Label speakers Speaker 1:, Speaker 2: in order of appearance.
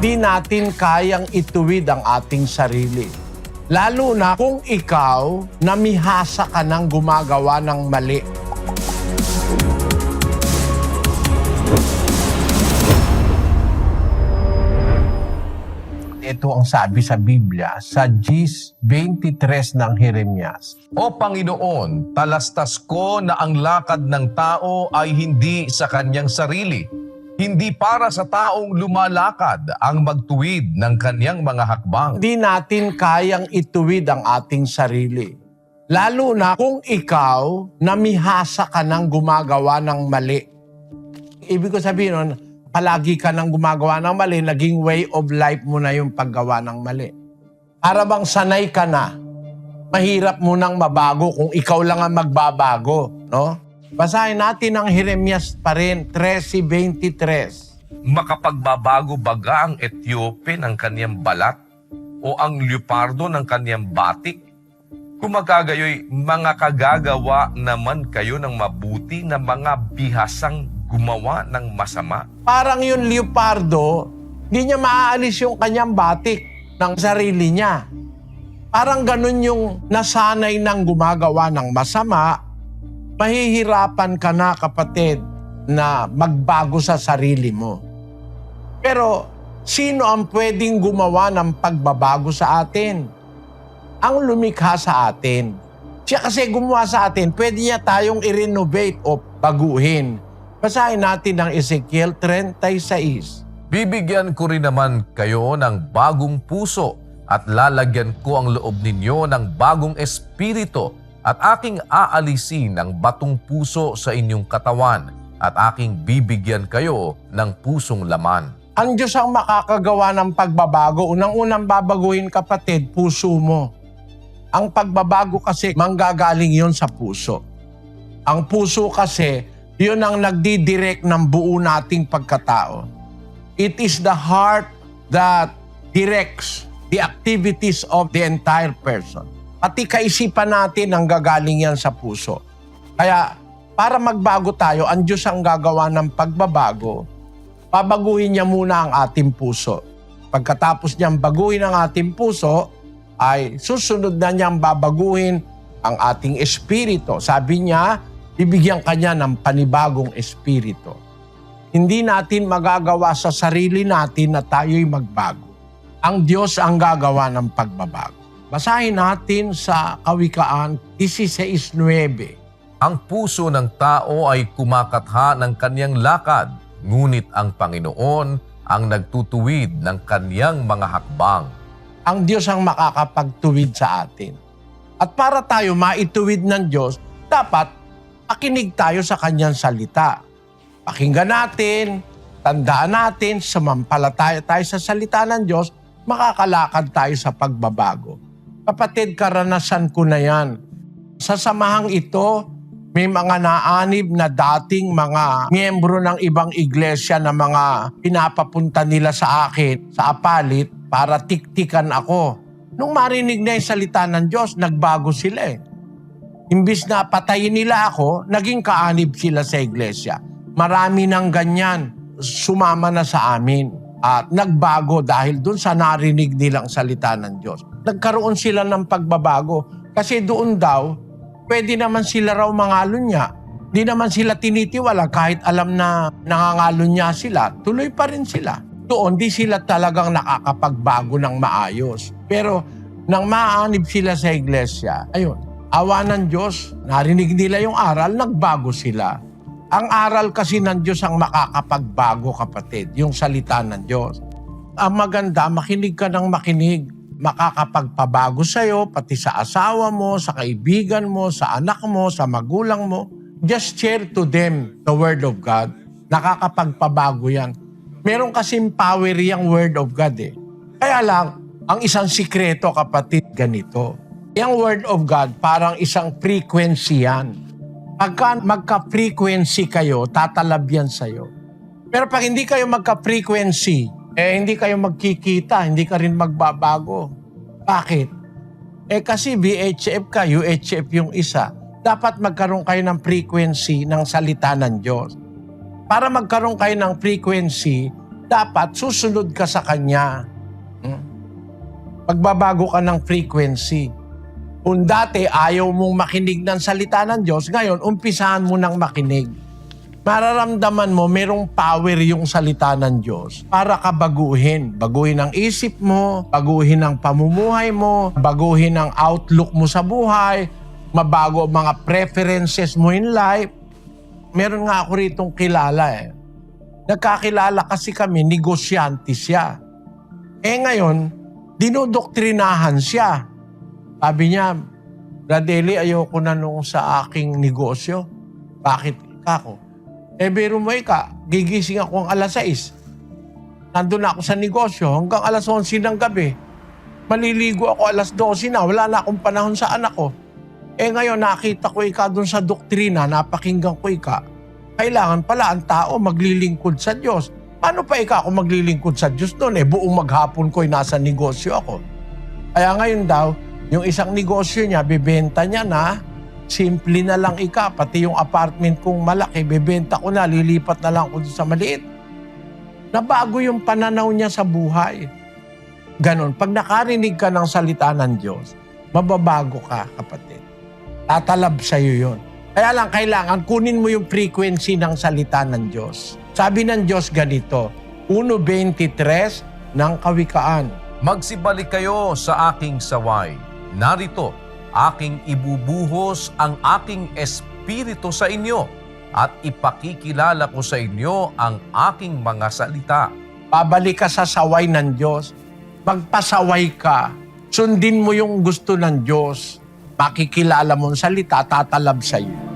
Speaker 1: Di natin kayang ituwid ang ating sarili. Lalo na kung ikaw namihasa ka ng gumagawa ng mali. Ito ang sabi sa Biblia sa Gis 23 ng Jeremias.
Speaker 2: O Panginoon, talastas ko na ang lakad ng tao ay hindi sa kanyang sarili. Hindi para sa taong lumalakad ang magtuwid ng kanyang mga hakbang.
Speaker 1: Hindi natin kayang ituwid ang ating sarili. Lalo na kung ikaw namihasa ka ng gumagawa ng mali. Ibig ko sabihin nun, palagi ka nang gumagawa ng mali, naging way of life mo na yung paggawa ng mali. Para bang sanay ka na, mahirap mo nang mabago kung ikaw lang ang magbabago. No? Basahin natin ang Jeremias pa rin, 13.23.
Speaker 2: Makapagbabago baga ang Etiope ng kanyang balat o ang leopardo ng kanyang batik? Kung magagayoy, mga kagagawa naman kayo ng mabuti na mga bihasang gumawa ng masama.
Speaker 1: parang yung leopardo, hindi niya maaalis yung kanyang batik ng sarili niya. Parang ganun yung nasanay ng gumagawa ng masama, mahihirapan ka na kapatid na magbago sa sarili mo. Pero sino ang pwedeng gumawa ng pagbabago sa atin? Ang lumikha sa atin. Siya kasi gumawa sa atin, pwede niya tayong i-renovate o baguhin. Basahin natin ang Ezekiel 36.
Speaker 2: Bibigyan ko rin naman kayo ng bagong puso at lalagyan ko ang loob ninyo ng bagong espiritu at aking aalisin ang batong puso sa inyong katawan at aking bibigyan kayo ng pusong laman.
Speaker 1: Ang Diyos ang makakagawa ng pagbabago. Unang-unang babaguhin kapatid, puso mo. Ang pagbabago kasi manggagaling yon sa puso. Ang puso kasi, yun ang nagdidirect ng buo nating pagkatao. It is the heart that directs the activities of the entire person. Pati kaisipan natin ang gagaling yan sa puso. Kaya para magbago tayo, ang Diyos ang gagawa ng pagbabago. Babaguhin niya muna ang ating puso. Pagkatapos niyang baguhin ang ating puso, ay susunod na niyang babaguhin ang ating espiritu. Sabi niya, bibigyan kanya ng panibagong espiritu. Hindi natin magagawa sa sarili natin na tayo'y magbago. Ang Diyos ang gagawa ng pagbabago. Basahin natin sa Kawikaan 16.9.
Speaker 2: Ang puso ng tao ay kumakatha ng kanyang lakad, ngunit ang Panginoon ang nagtutuwid ng kanyang mga hakbang.
Speaker 1: Ang Diyos ang makakapagtuwid sa atin. At para tayo maituwid ng Diyos, dapat pakinig tayo sa kanyang salita. Pakinggan natin, tandaan natin, samampalataya tayo sa salita ng Diyos, makakalakad tayo sa pagbabago. Kapatid, karanasan ko na yan. Sa samahang ito, may mga naanib na dating mga miyembro ng ibang iglesia na mga pinapapunta nila sa akin sa apalit para tiktikan ako. Nung marinig na yung salita ng Diyos, nagbago sila eh. Imbis na patayin nila ako, naging kaanib sila sa iglesia. Marami ng ganyan, sumama na sa amin. At nagbago dahil dun sa narinig nilang salita ng Diyos. Nagkaroon sila ng pagbabago. Kasi doon daw, pwede naman sila raw mangalon niya. Di naman sila tinitiwala kahit alam na nangangalon niya sila. Tuloy pa rin sila. Doon, di sila talagang nakakapagbago ng maayos. Pero nang maanib sila sa iglesia, ayun, awa ng Diyos, narinig nila yung aral, nagbago sila. Ang aral kasi ng Diyos ang makakapagbago kapatid, yung salita ng Diyos. Ang maganda, makinig ka ng makinig. Makakapagpabago sa'yo, pati sa asawa mo, sa kaibigan mo, sa anak mo, sa magulang mo. Just share to them the Word of God. Nakakapagpabago yan. Meron kasing power yung Word of God eh. Kaya lang, ang isang sikreto kapatid ganito. Yung Word of God parang isang frequency yan. Pagka magka-frequency kayo, tatalab yan sa'yo. Pero pag hindi kayo magka-frequency, eh hindi kayo magkikita, hindi ka rin magbabago. Bakit? Eh kasi VHF ka, UHF yung isa. Dapat magkaroon kayo ng frequency ng salita ng Diyos. Para magkaroon kayo ng frequency, dapat susunod ka sa Kanya. Hmm? Pagbabago ka ng frequency. Kung dati ayaw mong makinig ng salita ng Diyos, ngayon umpisahan mo ng makinig. Mararamdaman mo merong power yung salita ng Diyos para ka baguhin. Ang isip mo, baguhin ang pamumuhay mo, baguhin ang outlook mo sa buhay, mabago ang mga preferences mo in life. Meron nga ako ritong kilala eh. Nagkakilala kasi kami, negosyante siya. Eh ngayon, dinodoktrinahan siya. Sabi niya, Bradeli, ayoko na nung sa aking negosyo. Bakit kako? Eh, biro mo ka, gigising ako ang alas 6. Nandun na ako sa negosyo hanggang alas 11 ng gabi. Maliligo ako alas 12 na, wala na akong panahon sa anak ko. Eh ngayon, nakita ko ika dun sa doktrina, napakinggan ko ika. Kailangan pala ang tao maglilingkod sa Diyos. Paano pa ika ako maglilingkod sa Diyos doon? Eh, buong maghapon ko'y nasa negosyo ako. Kaya ngayon daw, yung isang negosyo niya, bibenta niya na, simple na lang ika, pati yung apartment kong malaki, bibenta ko na, lilipat na lang dun sa maliit. Nabago yung pananaw niya sa buhay. Ganon, pag nakarinig ka ng salita ng Diyos, mababago ka, kapatid. Tatalab sa'yo yun. Kaya lang, kailangan kunin mo yung frequency ng salita ng Diyos. Sabi ng Diyos ganito, 1.23 ng Kawikaan.
Speaker 2: Magsibalik kayo sa aking saway. Narito, aking ibubuhos ang aking espiritu sa inyo at ipakikilala ko sa inyo ang aking mga salita.
Speaker 1: Babalik ka sa saway ng Diyos. Magpasaway ka. Sundin mo yung gusto ng Diyos. Makikilala mo ang salita, tatalab sa iyo.